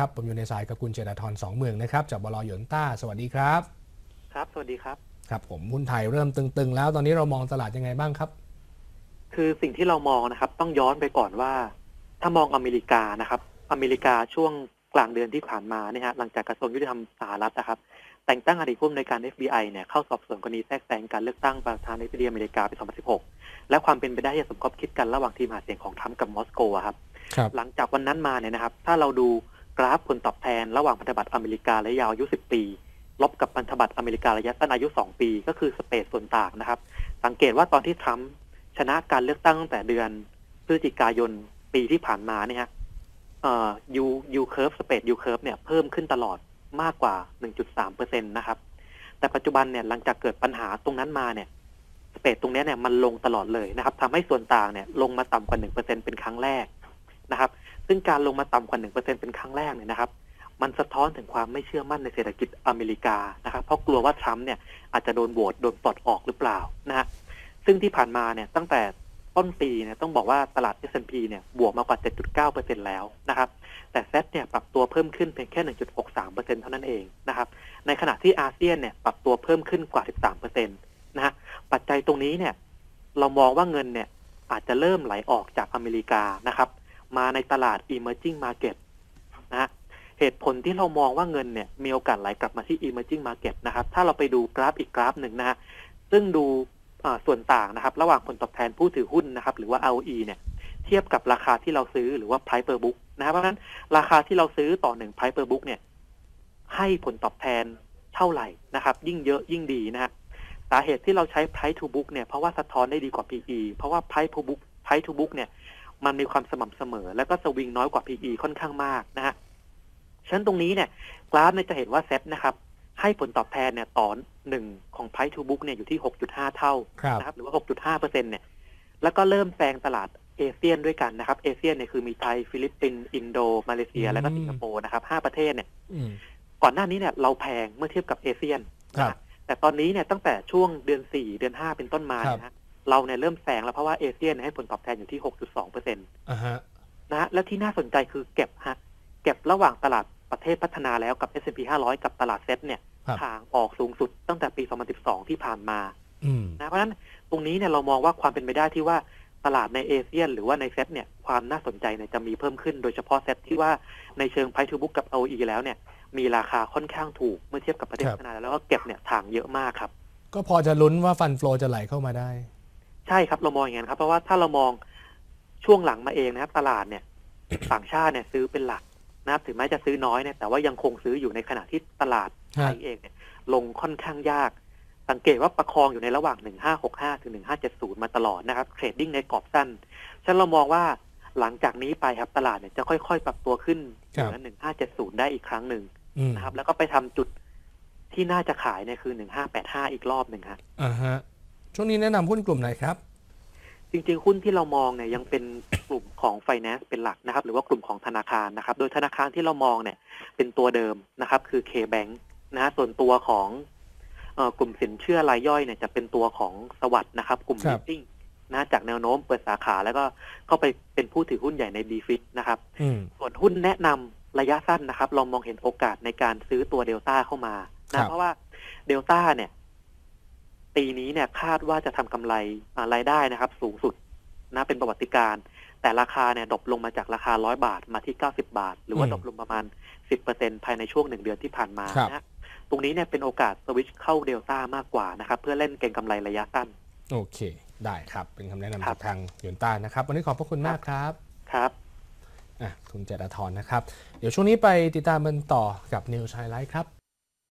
ครับผมอยู่ในสายกับคุณเจรทรสองเมืองนะครับจากบลหยวนต้า สวัสดีครับ ครับ สวัสดีครับ ครับ ผมหุ้นไทยเริ่มตึงๆ แล้วตอนนี้เรามองตลาดยังไงบ้างครับ คือสิ่งที่เรามองนะครับ ต้องย้อนไปก่อนว่า ถ้ามองอเมริกานะครับ อเมริกาช่วงกลางเดือนที่ผ่านมาเนี่ยฮะหลังจากกระทรวงยุติธรรมสหรัฐนะครับ แต่งตั้งอดีตผู้อำนวยการ FBI เนี่ยเข้าสอบสวนกรณีแทรกแซงการเลือกตั้งประธานาธิบดีอเมริกาปี2016 และความเป็นไปได้ที่จะสมคบคิดกันระหว่างทีมหาเสียงของทรัมป์กับมอสโกอะครับครับหลังจากวันนั้นมาเนี่ยนะครับ ถ้าเราดู กราฟผลตอบแทนระหว่างพันธบัตรอเมริการะยะยาวอายุ 10 ปี ลบกับพันธบัตรอเมริการะยะสั้นอายุ 2 ปี ก็คือสเปซส่วนต่างนะครับ สังเกตว่าตอนที่ทรัมป์ชนะการเลือกตั้งตั้งแต่เดือนพฤศจิกายนปีที่ผ่านมาเนี่ยฮะเอ่อยูยูเคิร์ฟสเปซยูเคิร์ฟเนี่ยเพิ่มขึ้นตลอดมากกว่า 1.3เปอร์เซ็นตนะครับ แต่ปัจจุบันเนี่ยหลังจากเกิดปัญหาตรงนั้นมาเนี่ยสเปซตรงนี้เนี่ยมันลงตลอดเลยนะครับทำให้ส่วนต่างเนี่ยลงมาต่ำกว่า 1%เป็นครั้งแรกนะครับ ซึ่งการลงมาต่ำกว่า 1%เป็นครั้งแรกเนี่ยนะครับ มันสะท้อนถึงความไม่เชื่อมั่นในเศรษฐกิจอเมริกานะครับ เพราะกลัวว่าทรัมป์เนี่ยอาจจะโดนโหวตโดนปลดออกหรือเปล่านะฮะซึ่งที่ผ่านมาเนี่ยตั้งแต่ต้นปีเนี่ยต้องบอกว่าตลาด S&P เนี่ยบวกมากกว่า 7.9%แล้วนะครับ แต่เซตเนี่ยปรับตัวเพิ่มขึ้นเพียงแค่ 1.63%เท่านั้นเองนะครับ ในขณะที่อาเซียนเนี่ยปรับตัวเพิ่มขึ้นกว่า 13%นะฮะ ปัจจัยตรงนี้เนี่ยเรามองว่าเงินเนี่ยอาจจะเริ่มไหลออกจากอเมริกานะครับ มาในตลาด emerging market นะฮะเหตุผลที่เรามองว่าเงินเนี่ยมีโอกาสไหลกลับมาที่ emerging market นะครับ ถ้าเราไปดูกราฟอีกกราฟหนึ่งนะฮะซึ่งดูส่วนต่างนะครับ ระหว่างผลตอบแทนผู้ถือหุ้นนะครับ หรือว่า ROE เนี่ย เทียบกับราคาที่เราซื้อหรือว่า price per book นะครับเพราะฉะนั้นราคาที่เราซื้อต่อหนึ่ง price per book เนี่ย ให้ผลตอบแทนเท่าไหร่นะครับ ยิ่งเยอะยิ่งดีนะฮะสาเหตุที่เราใช้ price to book เนี่ยเพราะว่าสะท้อนได้ดีกว่า PE เพราะว่า price to book price to book เนี่ย มันมีความสม่ำเสมอ แล้วก็สวิงน้อยกว่า PE ค่อนข้างมากนะฮะฉะนั้นตรงนี้เนี่ยกราฟเนี่ยจะเห็นว่าเซ็ตนะครับให้ผลตอบแทนเนี่ยต่อหนึ่งของ price to book เนี่ยอยู่ที่ 6.5 เท่าครับนะครับหรือว่า 6.5เปอร์เซ็นเนี่ยแล้วก็เริ่มแซงตลาดเอเชียนด้วยกันนะครับ เอเชียนเนี่ยคือมีไทย ฟิลิปปินส์อินโด มาเลเซีย และก็สิงคโปร์นะครับห้าประเทศเนี่ยอืมก่อนหน้านี้เนี่ยเราแพงเมื่อเทียบกับเอเชียนครับนะฮะแต่ตอนนี้เนี่ยตั้งแต่ช่วงเดือน4เดือน5เป็นต้นมาครับเนี่ยนะฮะ เราเนี่ยเริ่มแซงแล้วเพราะว่าเอเชียนให้ผลตอบแทนอยู่ที่ 6.2เปอร์เซ็นต์อ่าฮะนะฮะและที่น่าสนใจคือเก็บฮะเก็บระหว่างตลาดประเทศพัฒนาแล้วกับ S&P 500 กับตลาดเซ็ตเนี่ยครับห่างออกสูงสุดตั้งแต่ปี 2012 ที่ผ่านมาอืมนะเพราะฉะนั้นตรงนี้เนี่ยเรามองว่าความเป็นไปได้ที่ว่าตลาดในเอเชียนหรือว่าในเซ็ตเนี่ยความน่าสนใจเนี่ยจะมีเพิ่มขึ้นโดยเฉพาะเซ็ตที่ว่าในเชิง price to book กับ OE แล้วเนี่ยมีราคาค่อนข้างถูกเมื่อเทียบกับประเทศครับพัฒนาแล้วก็เก็บเนี่ยถ่างเยอะมากครับ ก็พอจะลุ้นว่าฟันฟลอจะไหลเข้ามาได้ ใช่ครับเรามองอย่างนั้นครับ เพราะว่าถ้าเรามองช่วงหลังมาเองนะครับ ตลาดเนี่ยต่างชาติเนี่ยซื้อเป็นหลักนะครับถึงแม้จะซื้อน้อยเนี่ยแต่ว่ายังคงซื้ออยู่ในขณะที่ตลาดไทยฮะเองเนี่ย ลงค่อนข้างยาก สังเกตว่าประคองอยู่ในระหว่าง 1565 ถึง 1570 มาตลอดนะครับเทรดดิ้งในกรอบสั้นฉะนันเรามองว่าหลังจากนี้ไปครับตลาดเนี่ยจะค่อยๆ ปรับตัวขึ้นเหนือ1570 ได้อีกครั้งหนึ่งอืมนะครับ แล้วก็ไปทำจุดที่น่าจะขายเนี่ยคือ 1585 อีกรอบหนึ่งครับอ่าฮะ ช่วงนี้แนะนำหุ้นกลุ่มไหนครับ จริงๆ หุ้นที่เรามองเนี่ยยังเป็นกลุ่มของ finance เป็นหลักนะครับ หรือว่ากลุ่มของธนาคารนะครับ โดยธนาคารที่เรามองเนี่ย เป็นตัวเดิมนะครับ คือ K-Bank นะฮะส่วนตัวของเอ่อกลุ่มสินเชื่อรายย่อยเนี่ยจะเป็นตัวของสวัสด์นะครับ กลุ่มครัลิบสติ้งนะจากแนวโน้มเปิดสาขาแล้วก็เข้าไปเป็นผู้ถือหุ้นใหญ่ใน b f i t นะครับอืมส่วนหุ้นแนะนำระยะสั้นนะครับเรามองเห็นโอกาสในการซื้อตัวเดลต้าเข้ามาครันะบเพราะว่าเดลต้าเนี่ย ปีนี้เนี่ยคาดว่าจะทำกำไรอ่ารายได้นะครับ สูงสุดนะเป็นประวัติการณ์แต่ราคาเนี่ยดรอปลงมาจากราคา 100 บาทมาที่ 90 บาท หรือว่าอืมดรอปลงประมาณ 10%ภายในช่วงหนึ่งเดือนที่ผ่านมาครับนะตรงนี้เนี่ยเป็นโอกาสสวิตชเข้าเดลต้ามากกว่านะครับ เพื่อเล่นเก็งกำไรระยะสั้น โอเค ได้ครับ เป็นคำแนะนำครัจาบกทางหยวนต้านะครับ วันนี้ขอบพระคุณมากครับ ครับอะคุณเจตทรนะครับ เดี๋ยวช่วงนี้ไปติดตามกันต่อกับนิวชายไลท์ครับ